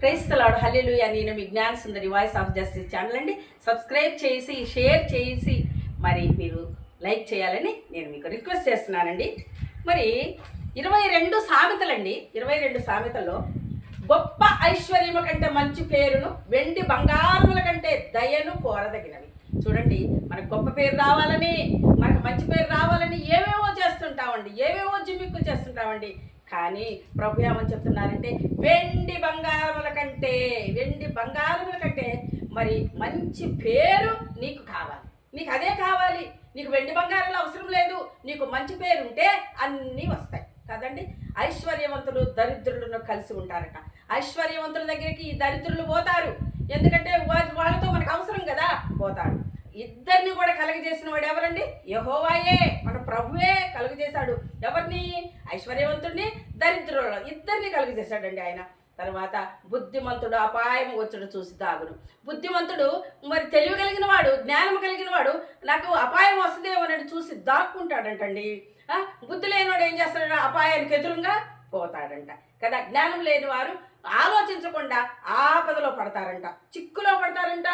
క్రైస్తలాడు హల్లెలు నేను మీ Gnana Sundari voice of justice channel అండి. Subscribe చేసి షేర్ చేసి మరి మీరు లైక్ చేయాలని నేను మీకు రిక్వెస్ట్ చేస్తున్నానండి. మరి ఇరవై రెండు సామెతలండి. ఇరవై రెండు సామెతల్లో గొప్ప ఐశ్వర్యము కంటే మంచి పేరును వెండి బంగారముల కంటే దయను కోరదగినవి. చూడండి మనకు గొప్ప పేరు రావాలని మనకు మంచి పేరు రావాలని ఏవేవో చేస్తుంటామండి. ఏవేవో జిమ్మిక్కు చేస్తుంటామండి. కానీ ప్రభు ఏమని చెప్తున్నారంటే వెండి బంగారముల కంటే వెండి బంగారముల కంటే మరి మంచి పేరు నీకు కావాలి. నీకు అదే కావాలి. నీకు వెండి బంగారాలు అవసరం లేదు. నీకు మంచి పేరు ఉంటే అన్నీ వస్తాయి. కదండి? ఐశ్వర్యవంతులు దరిద్రులను కలిసి ఉంటారట. ఐశ్వర్యవంతుల దగ్గరికి ఈ దరిద్రులు పోతారు. ఎందుకంటే వాళ్ళతో మనకు అవసరం కదా? పోతారు. ఇద్దరిని కూడా కలుగజేసిన వాడు ఎవరండి? యహోవాయే. మన ప్రభువే కలుగజేశాడు. ఎవరిని? ఐశ్వర్యవంతుడిని దరిద్రులు ఇద్దరిని కలుగజేశాడండి ఆయన. తర్వాత బుద్ధిమంతుడు అపాయం వచ్చుడు చూసి దాగును బుద్ధిమంతుడు మరి తెలివి కలిగిన వాడు జ్ఞానం కలిగిన వాడు నాకు అపాయం వస్తుందేమోనని చూసి దాక్కుంటాడంటండి. బుద్ధి లేనివాడు ఏం చేస్తాడు అపాయానికి ఎదురుగా పోతాడంట. కదా జ్ఞానం లేని వారు ఆలోచించకుండా ఆపదలో పడతారంట. చిక్కులో పడతారంట.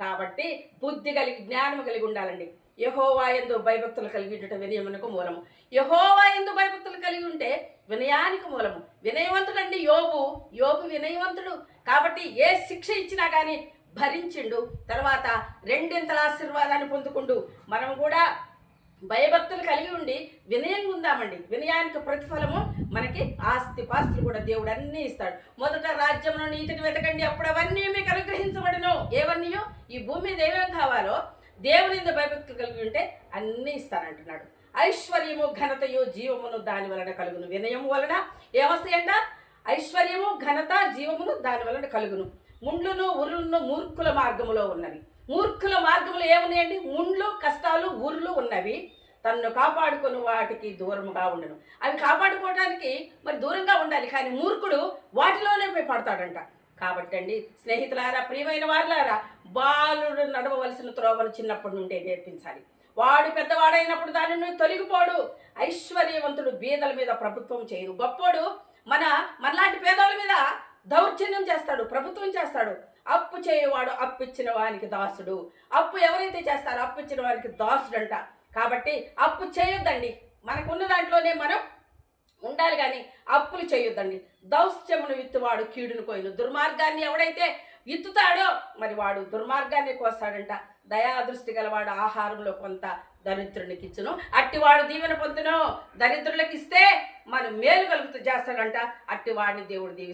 కాబట్టి బుద్ధి కలిగి జ్ఞానం కలిగి ఉండాలండి. యహోవా ఎందు భయభక్తులు కలిగి ఉండటం వినయమునకు మూలము. యహోవా ఎందు భయభక్తులు కలిగి ఉంటే వినయానికి మూలము. వినయవంతుడండి యోగు యోగు వినయవంతుడు. కాబట్టి ఏ శిక్ష ఇచ్చినా కానీ భరించిండు. తర్వాత రెండింతల ఆశీర్వాదాన్ని పొందుకుండు. మనం కూడా భయభక్తులు కలిగి ఉండి వినయంగా ఉందామండి. వినయానికి ప్రతిఫలము మనకి ఆస్తి పాస్తులు కూడా దేవుడు అన్నీ ఇస్తాడు. మొదట రాజ్యంలో నీతిని వెతకండి. అప్పుడు అవన్నీ మీకు అనుగ్రహించబడను. ఏవన్నీయో? ఈ భూమి మీద ఏమేం కావాలో దేవుని భయభక్తులు కలిగి ఉంటే అన్నీ ఇస్తానంటున్నాడు. ఐశ్వర్యము ఘనతయు జీవమును దాని వలన కలుగును. వినయము వలన ఏమొస్తాయంట ఐశ్వర్యము ఘనత జీవమును దాని వలన కలుగును. ముండ్లును ఉరులను మూర్ఖుల మార్గములో ఉన్నవి. మూర్ఖుల మార్గములు ఏమున్నాయండి? ముండ్లు కష్టాలు ఊర్లు ఉన్నవి. తన్ను కాపాడుకుని వాటికి దూరముగా ఉండను. అవి కాపాడుకోవడానికి మరి దూరంగా ఉండాలి. కానీ మూర్ఖుడు వాటిలోనే పోయి పడతాడంట. కాబట్టి అండి స్నేహితులారా ప్రియమైన వారులారా బాలుడు నడవవలసిన త్రోవలు చిన్నప్పటి నుండే నేర్పించాలి. వాడు పెద్దవాడైనప్పుడు దానిని తొలగిపోడు. ఐశ్వర్యవంతుడు బీదల మీద ప్రభుత్వం చేయదు గొప్పోడు మన మనలాంటి పేదోళ్ళ మీద దౌర్జన్యం చేస్తాడు ప్రభుత్వం చేస్తాడు. అప్పు చేయవాడు అప్పిచ్చిన వానికి దాసుడు. అప్పు ఎవరైతే చేస్తారో అప్పు ఇచ్చిన వారికి దాసుడంట. కాబట్టి అప్పు చేయొద్దండి. మనకున్న దాంట్లోనే మనం ఉండాలి కానీ అప్పులు చేయొద్దండి. దౌశ్చమును విత్తువాడు కీడును కోయను. దుర్మార్గాన్ని ఎవడైతే విత్తుతాడో మరి వాడు దుర్మార్గాన్ని కోస్తాడంట. దయాదృష్టి గలవాడు ఆహారంలో కొంత దరిద్రునికి ఇచ్చును. అట్టివాడు దీవెన పొందును. దరిద్రులకు ఇస్తే మనం మేలు కలుగుతూ చేస్తాడంట. అట్టివాడిని దేవుడు దీవి